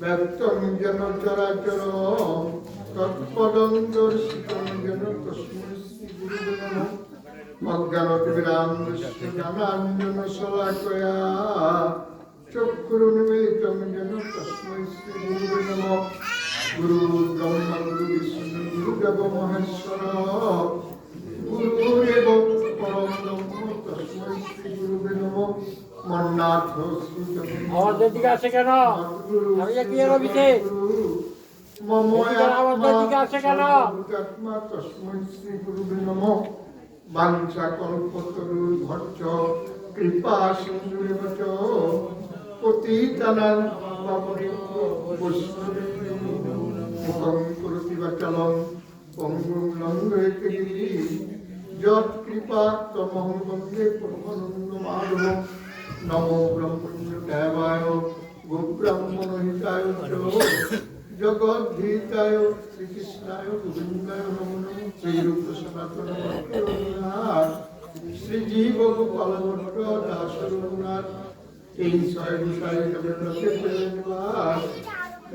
ব্যক্তং যেন চরাচর তৎপদং দর্শিতং যেন তস্মৈ শ্রী গুরুবে নমঃ অজ্ঞানতিবিরান্দস্য জ্ঞানাঞ্জন শলাকয়া চক্ষুরুন্মিলিতং যেন তস্মৈ শ্রী গুরুবে নমঃ গুরু ব্রহ্মা গুরু বিষ্ণু গুরুদেব মহেশ্বর গুরুরেব পরম ব্রহ্ম তস্মৈ শ্রী গুরুবে নমঃ আমার দিকে আসে কেন? আমি কি বিতে? এদিকে আওয়াজটা এদিকে আসে কেন? বাঞ্ছাকল্পতরুর্ভর্য কৃপা সিন্ধুরেব চ পতিতানাং মুখং করতি বাচলং পঙ্গুং যৎ কৃপা তমহং বন্দে পরমানন্দ মাধব নমো ব্রহ্মণ্যদেবায় গোব্রাহ্মণহিতায় জগদ্ধিতায় শ্রীকৃষ্ণায় গোবিন্দায় নমো নমঃ শ্রীরূপ সনাতন ভট্টনাথ শ্রীজীব গোপাল ভট্ট দাস রঘুনাথ এই ছয় বিষয়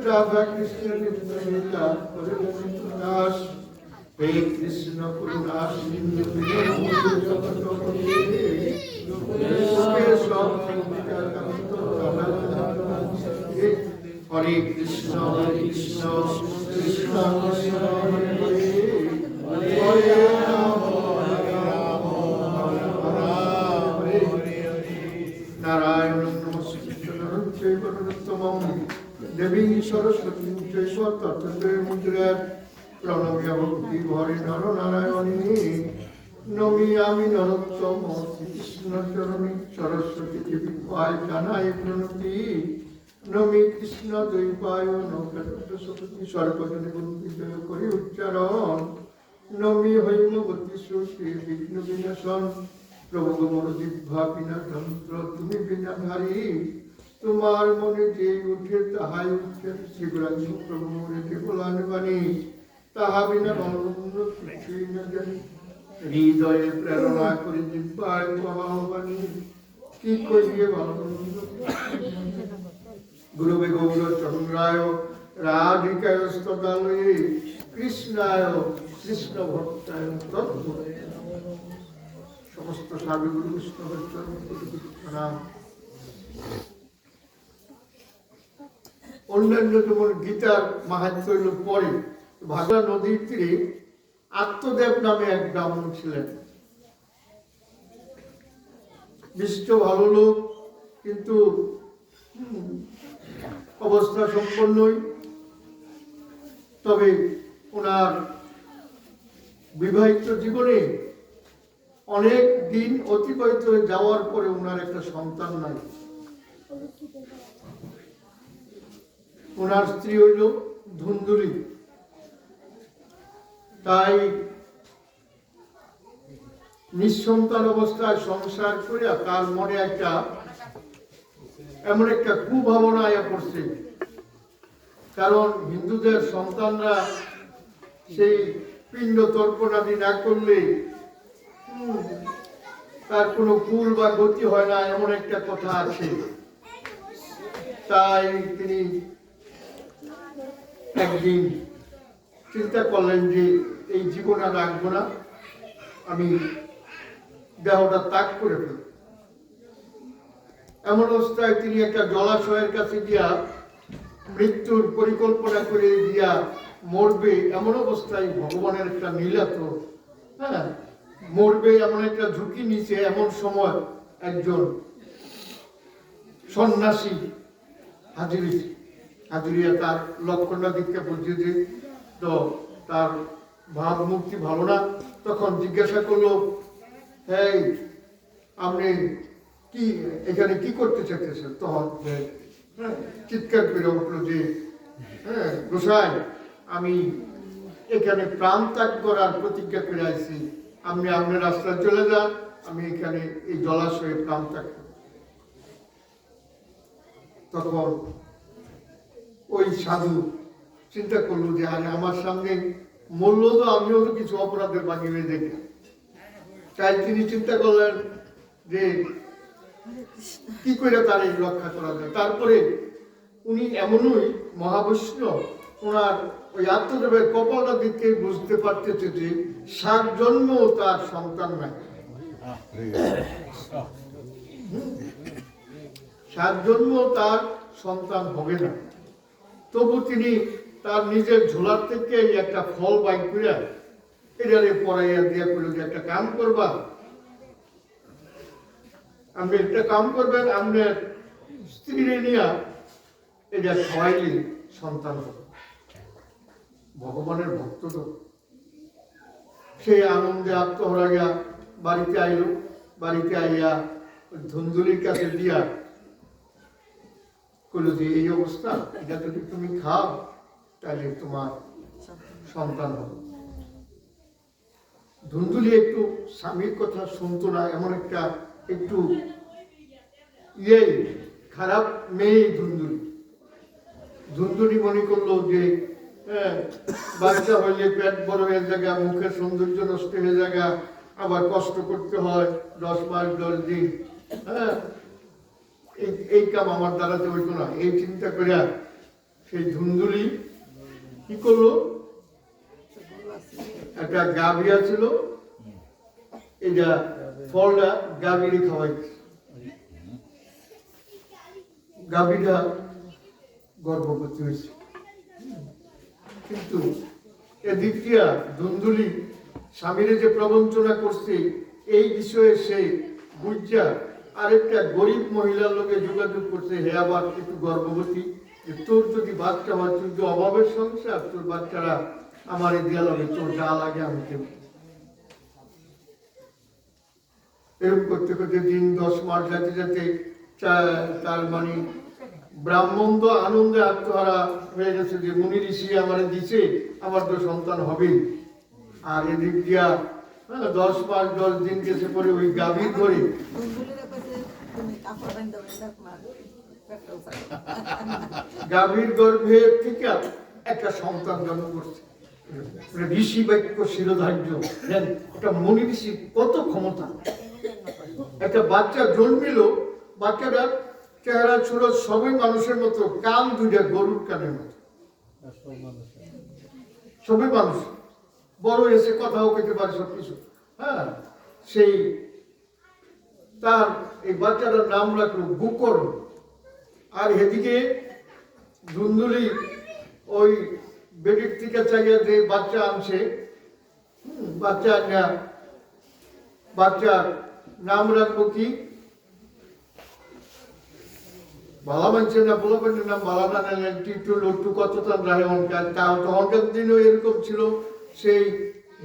রাধা কৃষ্ণ নিত্য দাস হে কৃষ্ণ করুণা সিন্ধু দীনবন্ধু হরে কৃষ্ণ হরে কৃষ্ণ কৃষ্ণ কৃষ্ণ হরে হরে হরে হরে হরে হরে নারায়ণ নরোত্তমং দেবীং সরস্বতী চৈব তত্ত্বদ্বয় মুদ্রার প্রণম্য ভক্তি ভরে নর নারায়ণী নমিয়ামি নরোত্তম, শ্রীকৃষ্ণ চরণী সরস্বতী দেবী পায় জানাই প্রণতি নমি কৃষ্ণ দৈপায় নৌকাট্ট সতী সর্বজনে বন্দি জয় করি উচ্চারণ। নমি হৈমবতী শ্রুতি বিঘ্ন বিনাশন। প্রভু মোর জিহ্বা বিনা যন্ত্র তুমি বিনা ধারী তোমার মনে যে উঠে তাহাই উঠে শিবরাজ প্রভু মনে যে বলান বাণী তাহা বিনা বলবন্ধ কিছুই না জানি। হৃদয়ে প্রেরণা করে জিহ্বায় প্রবাহ বাণী। কি করিয়ে বলবন্ধ গুরুবে গৌর চন্দ্রায়, রাধিকায় কৃষ্ণায়, কৃষ্ণ ভক্তায় তত্ত্ব সমস্ত সাধুগুরু কৃষ্ণ ভক্তের প্রণাম অন্যান্য যেমন গীতার মাহাত্ম হইল পরে ভাগা নদীর তীরে আত্মদেব নামে এক ব্রাহ্মণ ছিলেন। বিষ্ট ভালো লোক, কিন্তু অবস্থা সম্পন্নই। তবে ওনার বিবাহিত জীবনে অনেক দিন অতিবাহিত হয়ে যাওয়ার পরে ওনার একটা সন্তান নাই। ওনার স্ত্রী হইল ধুন্দুলি। তাই নিঃসন্তান অবস্থায় সংসার করে তার মনে একটা, এমন একটা কুভাবনা আয়া পড়ছে। কারণ হিন্দুদের সন্তানরা সেই পিণ্ড তর্পণাদি না করলে তার কোনো কুল বা গতি হয় না, এমন একটা কথা আছে। তাই তিনি একদিন চিন্তা করলেন যে এই জীবন আর রাখব না। আমি দেহটা ত্যাগ করে ফেলব। এমন অবস্থায় তিনি একটা জলাশয়ের কাছে গিয়া মৃত্যুর পরিকল্পনা করে দিয়া মরবে এমন অবস্থায় ভগবানের একটা নীলা হ্যাঁ? মরবে এমন একটা ঝুঁকি নিচে এমন সময় একজন সন্ন্যাসী হাজিরি হাজিরিয়া তার লক্ষণটা দিককে বুঝিয়ে যে তো তার ভাবমূর্তি ভালো না তখন জিজ্ঞাসা করল এই আপনি কি এখানে কি করতে চাইতেছেন তখন হ্যাঁ, চিৎকার করে উঠল যে হ্যাঁ গোসাই আমি এখানে প্রাণ ত্যাগ করার প্রতিজ্ঞা করে আইছি আপনি আপনার রাস্তায় চলে যান আমি এখানে এই জলাশয়ে প্রাণ ত্যাগ। তখন ওই সাধু চিন্তা করল যে, আরে আমার সামনে মূল্য তো আমিও তো কিছু অপরাধের বাগিয়ে দেখি তাই তিনি চিন্তা করলেন যে, কি করে তার এই রক্ষা করা যায়? তারপরে উনি এমনই মহাবৈষ্ণব, ওনার ওই আত্মদেবের কপালটা দিকে বুঝতে পারতেছে যে, সাত জন্ম তার সন্তান নাই। সাত জন্ম তার সন্তান হবে না। তবু তিনি তার নিজের ঝোলার থেকে একটা ফল বাইক করে এটারে পড়াইয়া দিয়া করল যে একটা কাম করবা। আপনি একটা কাম করবেন, আপনার স্ত্রীরে নিয়ে এটা খাওয়াইলে সন্তান ভগবানের ভক্ত তো। সেই আনন্দে আত্মহরাইয়া বাড়িতে আইল, বাড়িতে আইয়া ধুন্দুলির কাছে দিয়া করল যে, এই অবস্থা, এটা যদি তুমি খাও তাহলে তোমার সন্তান হবে। ধুন্দুলি একটু স্বামীর কথা শুনতো না এমন একটা একটু ইয়ে খারাপ মেয়ে ধুন্দুলি। ধুন্দুলি মনে করল যে হ্যাঁ, বাচ্চা হইলে পেট বড় হয়ে জায়গা মুখের সৌন্দর্য নষ্ট হয়ে জায়গা আবার কষ্ট করতে হয় দশ মাস দশ দিন হ্যাঁ। এই কাম আমার দ্বারাতে হইতো না। এই চিন্তা করে সেই ধুন্দুলি কি করল? একটা গাভিয়া ছিল এটা ফলটা গাভীরই খাওয়াইছে। গাভীটা গর্ভবতী হয়েছে। কিন্তু এ দিয়া ধুন্দুলি স্বামীরে যে প্রবঞ্চনা করছে, এই বিষয়ে সে বুঝা আরেকটা গরিব মহিলার লোকে যোগাযোগ করছে, হে আবার একটু গর্ভবতী। তোর যদি বাচ্চা হয় তুই তো অভাবের সংসার তোর বাচ্চারা আমার এই দেওয়া লাগে তোর যা লাগে আমি দেব। এরকম করতে করতে দিন দশ মাস যাতে যাতে তার মানে ব্রাহ্মণ তো আনন্দে আত্মহারা হয়ে গেছে যে মুনি ঋষি আমার দিছে আমার তো সন্তান হবেই। আর এদিক দিয়া হ্যাঁ, দশ মাস দশ দিন গেছে পরে ওই গাভীর ধরে গাভীর গর্ভে থেকে একটা সন্তান জন্ম করছে। মানে ঋষি বাক্য শিরোধার্য। একটা মনি ঋষি কত ক্ষমতা। একটা বাচ্চা জন্মিল, বাচ্চাটার চেহারা ছিল সবই মানুষের মতো, কান দুইটা গরুর কানের মতো। সবই মানুষ। বড় এসে কথাও কইতে পারে সব কিছু হ্যাঁ সেই তার এই বাচ্চাটার নাম রাখল গুকর্ণ। আর এদিকে ধুন্দুলি ওই বেডির থেকে চাইয়া যে বাচ্চা আনছে বাচ্চা আনা বাচ্চার নাম রাখব কি? বালা মানছে না, বলা পারেন না বালা না টিটু লট্টু কত তার রাহে অনকার তাও তখনকার দিনও এরকম ছিল, সেই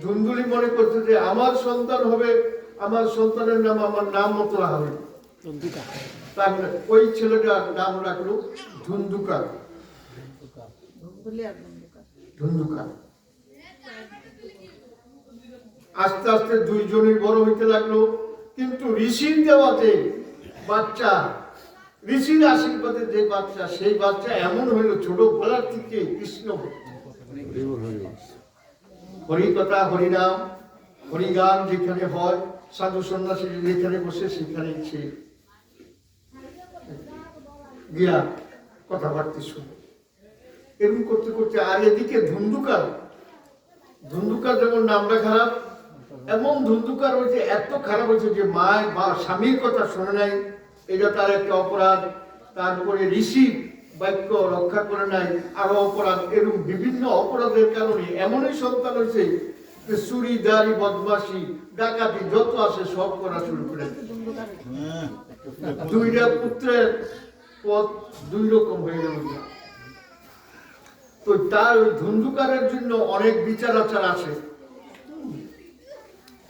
ধুন্দুলি মনে করছে যে আমার সন্তান হবে, আমার সন্তানের নাম, আমার নাম মতো হবে। তার ওই ছেলেটার নাম রাখল ধুন্দুকার ধুন্দুকার আস্তে আস্তে দুইজনই বড় হইতে লাগল। কিন্তু ঋষির দেওয়া যে বাচ্চা, ঋষির আশীর্বাদে যে বাচ্চা, সেই বাচ্চা এমন হইল, ছোট বেলার থেকে কৃষ্ণ। ভক্ত। হরিকথা হরিনাম হরিগান যেখানে হয়, সাধু সন্ন্যাসী যেখানে বসে, সেখানে সে গিয়া কথাবার্তা শুনে। এরকম করতে করতে আর এদিকে ধুন্ধুকার ধুন্ধুকার যেমন নামটা খারাপ এমন ধুন্ধুকার হয়েছে এত খারাপ হয়েছে যে মা বা স্বামীর কথা শোনে নাই এটা তার একটা অপরাধ তারপরে ঋষি বাক্য রক্ষা করে নাই আরও অপরাধ এরকম বিভিন্ন অপরাধের কারণে এমনই সন্তান হয়েছে যে চুরি দাড়ি বদমাসি ডাকাতি যত আছে সব করা শুরু করে দুইটা পুত্রের পথ দুই রকম হয়ে গেল। তো তার ধুন্ধুকারের জন্য অনেক বিচার আচার আছে।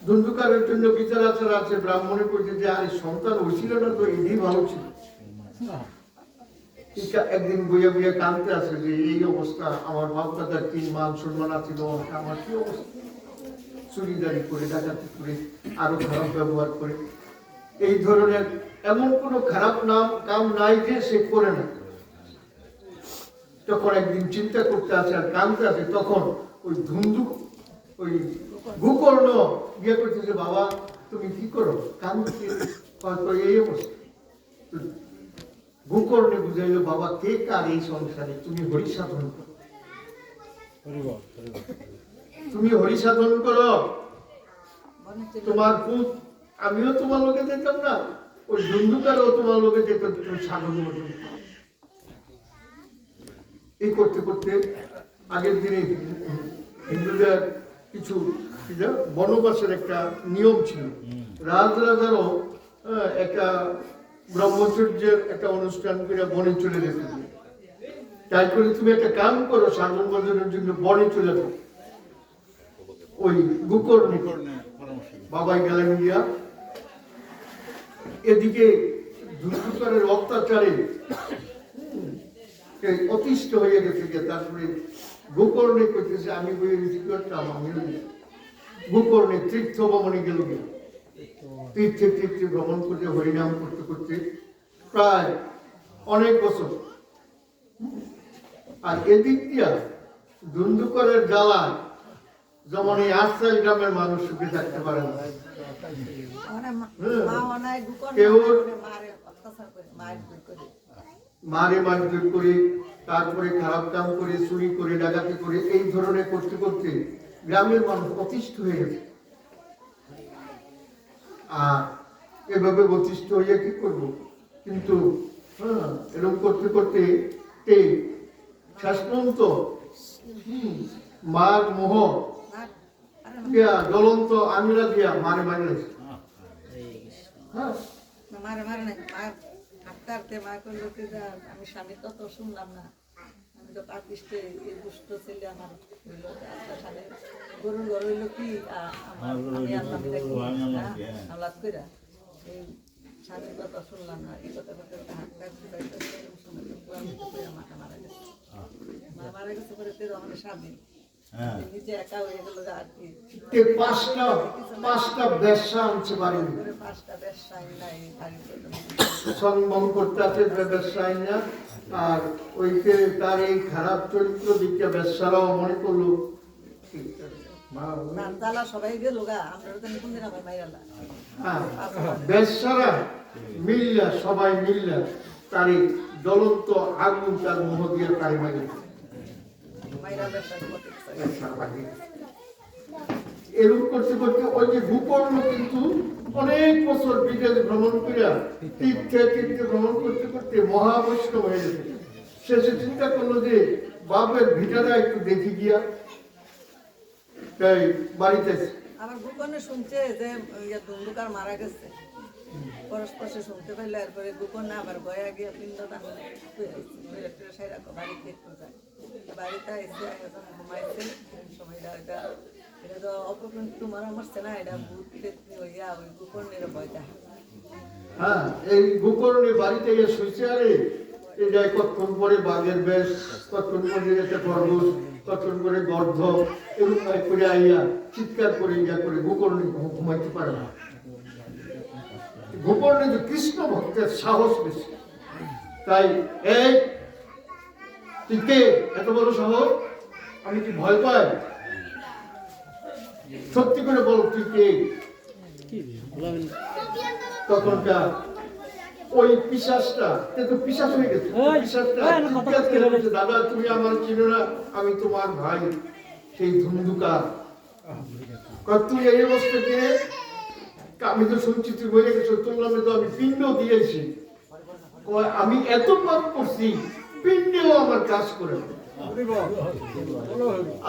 ধুন্ধুকারের জন্য বিচার আচার আছে, ব্রাহ্মণে করছে যে, আরে, সন্তান হয়েছিল না তো এটাই ভালো ছিল। একদিন বইয়া বইয়া কানতে আছে যে, এই অবস্থা, আমার বাপ দাদার তিন মান সম্মান আছে আমার কি অবস্থা? চুরিদারি করে, ডাকাতি করে, আরও খারাপ ব্যবহার করে। এই ধরনের এমন কোনো খারাপ নাম, কাম নাই যে সে করে না। তখন একদিন চিন্তা করতে আছে আর কানতে আছে, তখন ওই ধুন্দু ওই ভূকর্ণ গিয়ে করতেছে, বাবা, তুমি কি করো? কানতে এই অবস্থা। তো বুঝাইল, বাবা, কে কার এই সংসারে? তুমি হরি সাধন করো। তুমি হরি সাধন করো। তোমার পুত, আমিও তোমার লোকে যেতাম না। ওই বন্ধুকারও তোমার লোকে যেত সাধন এই করতে করতে আগের দিনে হিন্দুদের কিছু বনবাসের একটা নিয়ম ছিল। রাজরাজারও আহ, একটা ব্রহ্মচর্যের একটা অনুষ্ঠান করে বনে চলে যেত। তাই করে তুমি একটা কাম করো সাধন বর্জনের জন্য বনে চলে যাও। ওই গোকর্ণে। বাবাই গেলেন গিয়া এদিকে দুষ্করের অত্যাচারে অতিষ্ঠ হয়ে গেছে যে তারপরে গোকর্ণে করতেছে আমি আমি গোকর্ণে তীর্থ ভ্রমণে গেল তীর্থে তীর্থে ভ্রমণ করতে, হরিনাম করতে করতে প্রায় অনেক বছর। আর এদিক দিয়া ধুন্ধুকরের জ্বালায় যেমন এই আশ্রয় গ্রামের মানুষ সুখে থাকতে পারে না। গুকর কেউ- মারে অত্যাচার করে তারপরে খারাপ কাম করে চুরি করে ডাকাতি করে এই ধরনের করতে করতে গ্রামের মানুষ অতিষ্ঠ হয়ে গেছে। আর এভাবে অতিষ্ঠ হয়ে কি করব? কিন্তু হ্যাঁ এরকম করতে করতে শেষ পর্যন্ত মার মোহ দিয়া জ্বলন্ত আঙুলা দিয়া মারে মারে গেছে হ্যাঁ। মারে মারে নাই। মার হাঁটতে হাঁটতে মা করল কি আমি স্বামী তত শুনলাম না। আমি তো এই দুষ্ট ছেলে আমার। হইল আচ্ছা গরুর ঘর হইল কি? আমার আমি আল্লাহ আল্লাহ কইরা এই স্বামীর কথা শুনলাম না। এই কথা কথা হাঁটতে মারা গেছে। মা মারা গেছে পরে তো আমার স্বামী। হয়ে। আর পাঁচটা পাঁচটা ব্যবসা আনছে বাড়ির করে পাঁচটা ব্যবসায়ী নাই বাড়িতে সংবহন করতে আছে ব্যবসায়ী না আর ওইকে তার এই খারাপ চরিত্র দিকটা ব্যবসারাও মনে করল। হ্যাঁ, ব্যবসারা মিললা সবাই মিললা তার এই জ্বলন্ত আগুন তার মোহ দিয়ে তাই মারি মাইরা ব্যবসা করতে ওই যে ভূপর্ণ কিন্তু অনেক বছর বিদেশ ভ্রমণ করিয়া তীর্থে তীর্থে ভ্রমণ করতে করতে মহাবৈষ্ণব হয়ে গেছে। শেষে চিন্তা করল যে, বাপের ভিটাটা একটু দেখি গিয়া তাই বাড়িতে আমার গোপনে শুনছে যে দুন্দুকার মারা গেছে। পরস্পর সে শুনতে পাইলে এরপরে গোপনে আবার গয়া গিয়ে পিণ্ড দান বাড়িতে একটু যায়। বাড়িতে এসে ঘুমাইছে সময়টা এটা এটা তো অপকৃত তোমার মারছে না এটা ভূত পেতনি হইয়া ওই গোপনের ভয় দেখা হ্যাঁ এই গোকর্ণে বাড়িতে গিয়ে শুয়েছে আরে, এই যায় কতক্ষণ পরে বাঘের বেশ, কতক্ষণ পরে একটা খরগোশ, কতক্ষণ করে গর্ধ, এরকম করে আইয়া চিৎকার করে, ইয়া করে গোকর্ণে ঘুমাইতে পারে না। গোকর্ণে কৃষ্ণ ভক্তের সাহস বেশি। তাই এই তুই কে? এত বড় সাহস? আমি কি ভয় পাই? সত্যি করে বল তুই কে? তখনকার ওই পিসাসটা পিসাস হয়ে গেছে পিসাসটা বলছে, দাদা তুমি আমার চিনো না আমি তোমার ভাই। সেই ধুন্দুকার। তুই এই অবস্থা কে আমি তো শুনছি তুই বলে গেছো তোমরা তো আমি পিণ্ড দিয়েছি। আমি এত পাপ করছি পিণ্ডেও আমার কাজ করে।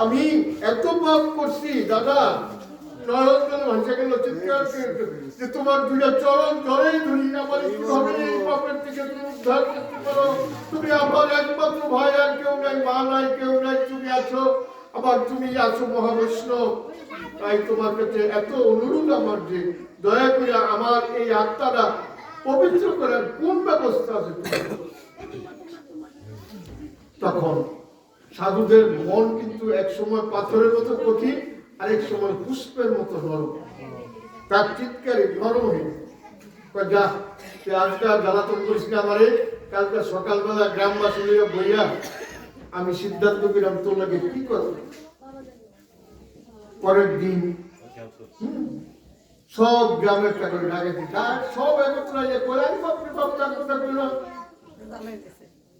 আমি এত পাপ করছি, দাদা। যে তোমার চরণ থেকে তুমি তুমি একমাত্র আর কেউ মা নাই, কেউ আছো, আবার তুমি আছো মহাবৈষ্ণব। তাই তোমার কাছে এত অনুরোধ আমার যে দয়া করে আমার এই আত্মাটা পবিত্র করার কোন ব্যবস্থা আছে? তখন সাধুদের মন কিন্তু এক সময় পাথরের মতো কঠিন, আর এক সময় পুষ্পের মতো নরম। তার চিৎকারে নরম হয়ে যা, তুই আজকে আর জ্বালাতন করিস আমারে? কালকে সকালবেলা গ্রামবাসী বইয়া আমি সিদ্ধান্ত করলাম, তোর লাগে কি করব? পরের দিন সব গ্রামের টাকা ডাকে সব একত্র করে আমি বাপরে বাপ চাকরটা করলাম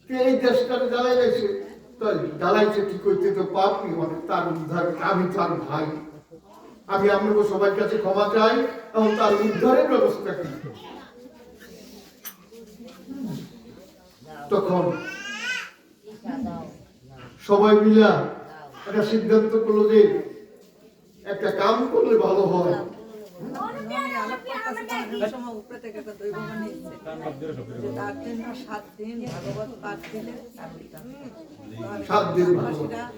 এই দেশটাকে জ্বালাই গেছে জ্বালাইছে কি করতে তো পাপি মানে তার উদ্ধার, আমি তার ভাই। আমি আপনাকে সবার কাছে ক্ষমা চাই, এবং তার উদ্ধারের ব্যবস্থা কি তখন সবাই মিলা একটা সিদ্ধান্ত করল যে একটা কাম করলে ভালো হয়। সাত দিন ভাগবত হয়।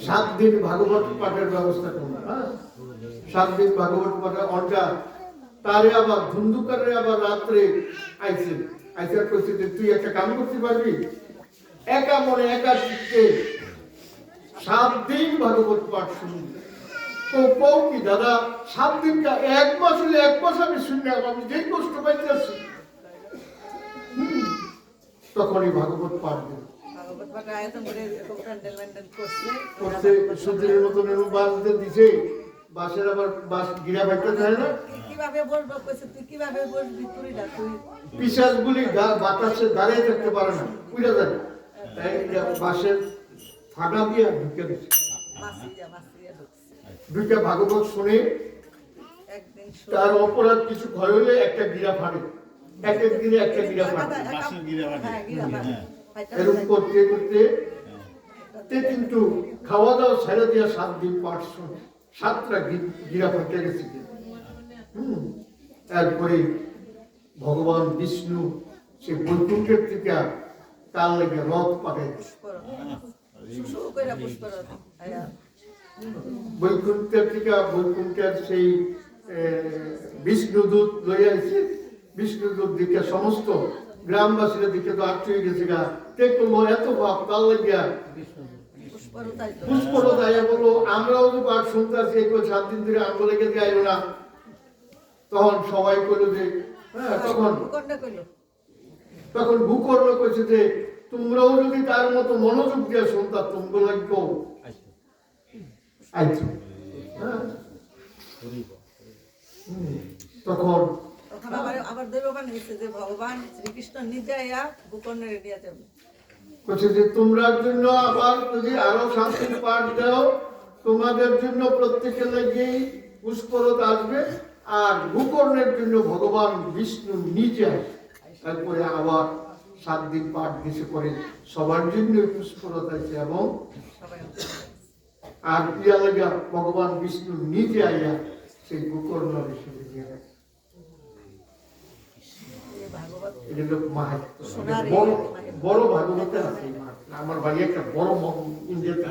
সাত দিন ভাগবত। পাঠের ব্যবস্থা হ্যাঁ সাত দিন ভাগবত পাঠের অর্ডার তারে আবার ধুন্ধুকারে আবার রাত্রে আইছে আইসা কইছে যে তুই একটা কাম করতে পারবি একা মনে একা চিত্তে সাত দিন ভাগবত পাঠ শুনবি তো কও কি দাদা সাত দিনটা এক মাস হলে এক মাস আমি শুনলে আমি যেই কষ্ট পাইতেছি। তখনই ভাগবত পাঠ দিল। করতে সুন্দরের মতন দিছে বাঁশের আবার গিরা যায় না? কি- পিসাজ গুলি বাতাসে দাঁড়িয়ে থাকতে পারে না যায় এটা ফাটা দিয়ে ঢুকে দিচ্ছে দুইটা ভাগবত শুনে তার অপরাধ কিছু ভয় হলে একটা গিরা ফাটে। এক এক দিনে একটা গিরা ফাটে। বাসের এরকম করতে করতে তে কিন্তু খাওয়া দাওয়া ছেড়ে দিয়ে সাত দিন পাঠ শুনে সাতটা গিরা ফাটে গেছে। হুম। তারপরে ভগবান বিষ্ণু সে বৈকুণ্ঠের থেকে তার লেগে রথ বৈকুণ্ঠের সেই বিষ্ণুদূত লইয়া বিষ্ণুদূত দিকে সমস্ত গ্রামবাসীরা দিকে তো আটকে গেছে গা। কে করল এত বাপ তার লাগিয়া পুষ্পর দায়া বলল, আমরাও তো পাঠ শুনতে আছি, এই সাত দিন ধরে আমগো লেগে আইলো না? তখন সবাই করল যে হ্যাঁ তখন তখন ভূকর্ণ কইছে যে তোমরাও যদি তার মতো মনোযোগ দিয়ে শুনতা তোমরা লাগবেও হ্যাঁ। হুম, তখন আবার আবার দৈববান হয়েছে যে ভগবান শ্রীকৃষ্ণ নিজে আয়া ভূখণ্ডে নিয়ে যাবে। বলছে যে তোমরার জন্য আবার যদি আরও শান্তির পাঠ দাও তোমাদের জন্য প্রত্যেকের লাগেই পুষ্পরত আসবে আর ভূকর্ণের জন্য ভগবান বিষ্ণু নিজে আসবে তারপরে আবার সাত দিন পাঠ দিছে পরে সবার জন্য এবং আর ইয়া লাগা ভগবান বিষ্ণু নিজে আইয়া সেই হিসেবে ভাগবত সোনার এই বড় মাহাত্ম্য। আছে আমার বাড়ি একটা বড় ইন্ডিয়াতে